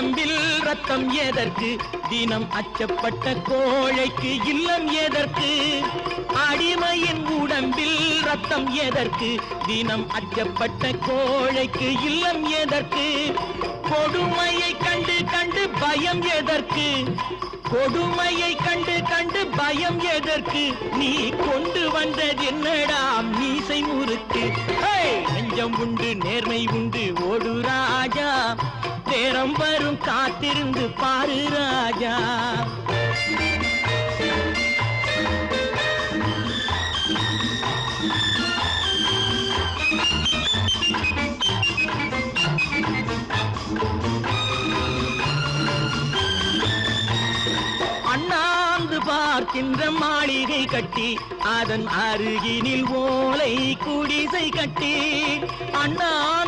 உடம்பில் ரத்தம் எதற்கு? தினம் அச்சப்பட்ட கோழைக்கு இல்லம் எதற்கு? அடிமையின் உடம்பில் ரத்தம் எதற்கு? தினம் அச்சப்பட்ட கோழைக்கு இல்லம் எதற்கு? கொடுமையை கண்டு கண்டு பயம் எதற்கு? கொடுமையை கண்டு கண்டு பயம் எதற்கு? நீ கொண்டு வந்தது என்னடா? மீசை முறுக்கு. நெஞ்சம் உண்டு நேர்மை உண்டு ஓடு ராஜா. நேரம் வரும் காத்திருந்து பாரு ராஜா. பார்க்கின்ற மாளிகை கட்டி அதன் அருகினில் ஓலை குடிசை கட்டி அண்ணா